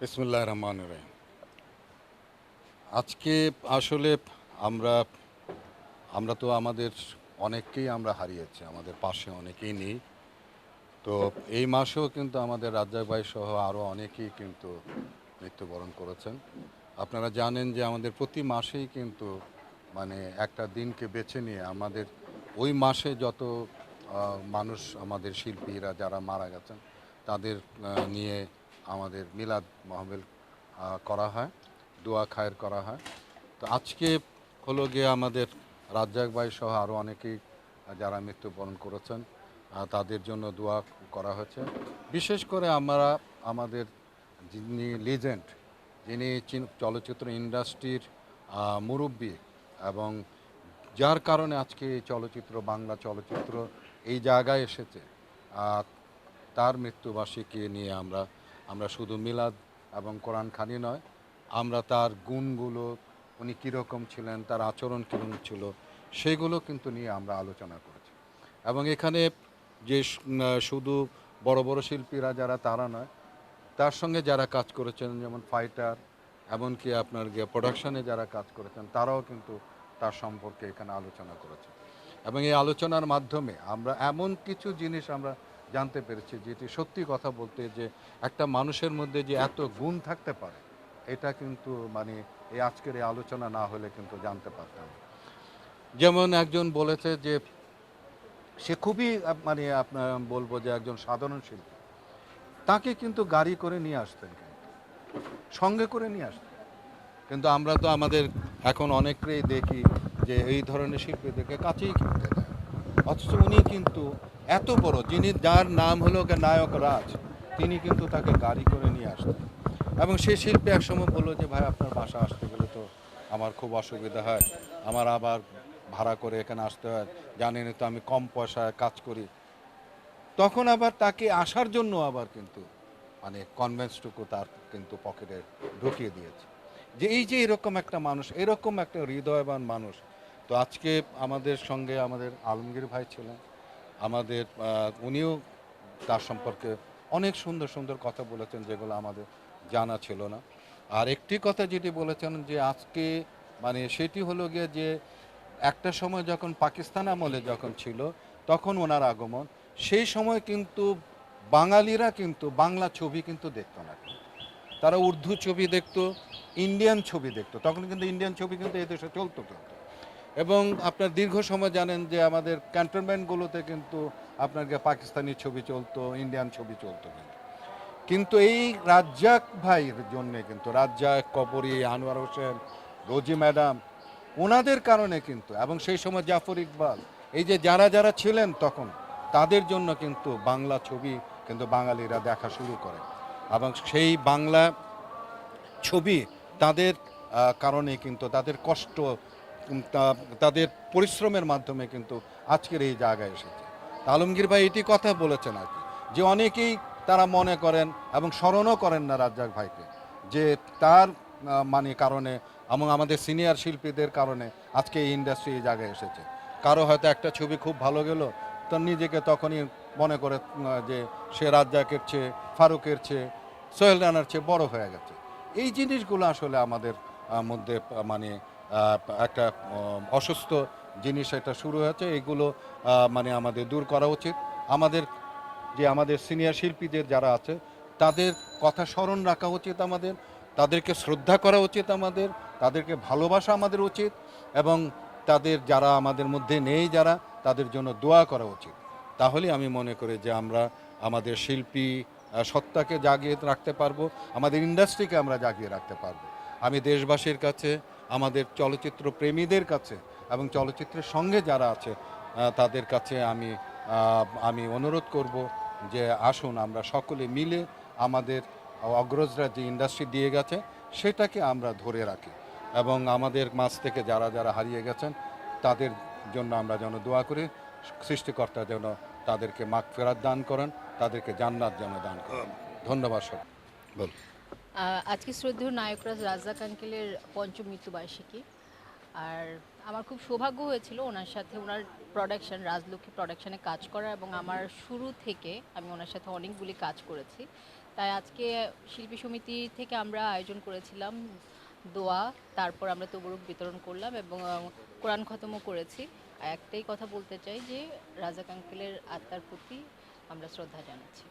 বিসমুল্লাহ রহমান রহিম। আজকে আসলে আমরা আমরা তো আমাদের অনেককেই আমরা হারিয়েছি, আমাদের পাশে অনেকেই নেই। তো এই মাসেও কিন্তু আমাদের রাজ্জাক ভাই সহ আরও অনেকেই কিন্তু মৃত্যুবরণ করেছেন। আপনারা জানেন যে আমাদের প্রতি মাসেই কিন্তু মানে একটা দিনকে বেছে নিয়ে আমাদের ওই মাসে যত মানুষ, আমাদের শিল্পীরা যারা মারা গেছেন, তাদের নিয়ে আমাদের মিলাদ মহবিল করা হয়, দোয়া খায়ের করা হয়। তো আজকে হলো গিয়ে আমাদের রাজ্জাক ভাই সহ আরও অনেকেই যারা মৃত্যুবরণ করেছেন তাদের জন্য দোয়া করা হয়েছে। বিশেষ করে আমরা, আমাদের যিনি লিজেন্ড যিনি চলচ্চিত্র ইন্ডাস্ট্রির মুরব্বী এবং যার কারণে আজকে এই চলচ্চিত্র, বাংলা চলচ্চিত্র এই জায়গায় এসেছে তার মৃত্যুবার্ষিকী নিয়ে আমরা আমরা শুধু মিলাদ এবং কোরআন খানি নয়, আমরা তার গুণগুলো, উনি কীরকম ছিলেন, তার আচরণ কীরকম ছিল, সেগুলো কিন্তু নিয়ে আমরা আলোচনা করেছি। এবং এখানে যে শুধু বড় বড় শিল্পীরা যারা, তারা নয়, তার সঙ্গে যারা কাজ করেছেন, যেমন ফাইটার, এমনকি আপনার গিয়ে প্রোডাকশনে যারা কাজ করেছেন, তারাও কিন্তু তার সম্পর্কে এখানে আলোচনা করেছে। এবং এই আলোচনার মাধ্যমে আমরা এমন কিছু জিনিস আমরা জানতে পেরেছি যেটি সত্যি কথা বলতে যে একটা মানুষের মধ্যে যে এত গুণ থাকতে পারে, এটা কিন্তু মানে এই আজকের এই আলোচনা না হলে কিন্তু জানতে পারতাম। যেমন একজন বলেছে যে সে খুবই মানে আপনার বলব যে একজন সাধারণ শিল্পী, তাকে কিন্তু গাড়ি করে নিয়ে আসতেন সঙ্গে করে নিয়ে আসতেন। কিন্তু আমরা তো আমাদের এখন অনেকেই দেখি যে এই ধরনের শিল্পীদেরকে কাছেই কিনতে দেয়। অথচ উনি কিন্তু এত বড়, যিনি যার নাম হলো নায়ক রাজ, তিনি কিন্তু তাকে গাড়ি করে নিয়ে আসতেন। এবং সেই শিল্পী একসময় বলল যে, ভাই, আপনার বাসা আসতে গেলে তো আমার খুব অসুবিধা হয়, আমার আবার ভাড়া করে এখানে আসতে হয় জানেনই তো আমি কম পয়সায় কাজ করি। তখন আবার তাকে আসার জন্য আবার কিন্তু মানে কনভেন্সটুকু তার কিন্তু পকেটে ঢুকিয়ে দিয়েছে। যে, এই যে, এরকম একটা মানুষ, এরকম একটা হৃদয়বান মানুষ। তো আজকে আমাদের সঙ্গে আমাদের আলমগীর ভাই ছিলেন আমাদের উনিও তার সম্পর্কে অনেক সুন্দর সুন্দর কথা বলেছেন যেগুলো আমাদের জানা ছিল না। আর একটি কথা যেটি বলেছেন যে আজকে মানে সেটি হলো গিয়ে যে একটা সময় যখন পাকিস্তান আমলে যখন ছিল, তখন ওনার আগমন, সেই সময় কিন্তু বাঙালিরা কিন্তু বাংলা ছবি কিন্তু দেখতো না। তারা উর্দু ছবি দেখতো, ইন্ডিয়ান ছবি দেখতো, তখন কিন্তু ইন্ডিয়ান ছবি কিন্তু এদেশে চলতো কিন্তু এবং আপনার দীর্ঘ সময় জানেন যে আমাদের ক্যান্টনমেন্টগুলোতে কিন্তু আপনার পাকিস্তানি ছবি চলতো, ইন্ডিয়ান ছবি চলতো কিন্তু। কিন্তু এই রাজ্জাক ভাইয়ের জন্য কিন্তু, রাজ্জাক, কবরী, আনোয়ার হোসেন, রোজি ম্যাডাম, ওনাদের কারণে কিন্তু, এবং সেই সময় জাফর ইকবাল, এই যে যারা যারা ছিলেন তখন, তাদের জন্য কিন্তু বাংলা ছবি কিন্তু বাঙালিরা দেখা শুরু করে। এবং সেই বাংলা ছবি তাদের কারণে কিন্তু তাদের কষ্ট তাদের পরিশ্রমের মাধ্যমে কিন্তু আজকের এই জায়গায় এসেছে। আলমগীর ভাই এটি কথা বলেছেন আর কি, যে অনেকেই তারা মনে করেন এবং স্মরণও করেন না রাজ্জাক ভাইকে, যে তার মানে কারণে এবং আমাদের সিনিয়র শিল্পীদের কারণে আজকে এই ইন্ডাস্ট্রি এই জায়গায় এসেছে। কারও হয়তো একটা ছবি খুব ভালো গেল, তো নিজেকে তখনই মনে করে যে সে রাজ্জাকের চেয়ে, ফারুকের চেয়ে, সোহেল রানার চেয়ে বড় হয়ে গেছে। এই জিনিসগুলো আসলে আমাদের মধ্যে মানে একটা অসুস্থ জিনিস এটা শুরু হয়েছে, এগুলো মানে আমাদের দূর করা উচিত। আমাদের, যে আমাদের সিনিয়র শিল্পীদের যারা আছে, তাদের কথা স্মরণ রাখা উচিত আমাদের, তাদেরকে শ্রদ্ধা করা উচিত আমাদের, তাদেরকে ভালোবাসা আমাদের উচিত, এবং তাদের যারা আমাদের মধ্যে নেই যারা, তাদের জন্য দোয়া করা উচিত। তাহলে আমি মনে করি যে আমরা আমাদের শিল্পী সত্তাকে জাগিয়ে রাখতে পারব, আমাদের ইন্ডাস্ট্রিকে আমরা জাগিয়ে রাখতে পারব। আমি দেশবাসীর কাছে আমাদের চলচ্চিত্র প্রেমীদের কাছে এবং চলচ্চিত্রের সঙ্গে যারা আছে তাদের কাছে আমি আমি অনুরোধ করব যে আসুন আমরা সকলে মিলে আমাদের অগ্রজরা যে ইন্ডাস্ট্রি দিয়ে গেছে, সেটাকে আমরা ধরে রাখি এবং আমাদের মাছ থেকে যারা যারা হারিয়ে গেছেন, তাদের জন্য আমরা যেন দোয়া করি, সৃষ্টিকর্তা যেন তাদেরকে মাগ ফেরাত দান করেন, তাদেরকে জান্নাত যেন দান করেন। ধন্যবাদ সব বল আজকে শ্রদ্ধেয় নায়করাজ রাজ্জাক আঙ্কেলের পঞ্চম মৃত্যুবার্ষিকী। আর আমার খুব সৌভাগ্য হয়েছিল ওনার সাথে ওনার প্রোডাকশন রাজলক্ষ্মী প্রোডাকশানে কাজ করা এবং আমার শুরু থেকে আমি ওনার সাথে অনেকগুলি কাজ করেছি। তাই আজকে শিল্পী সমিতি থেকে আমরা আয়োজন করেছিলাম দোয়া, তারপর আমরা তবরুক বিতরণ করলাম এবং কোরআন খতমও করেছি। একটাই কথা বলতে চাই যে রাজা কাঙ্কেলের আত্মার প্রতি আমরা শ্রদ্ধা জানাচ্ছি।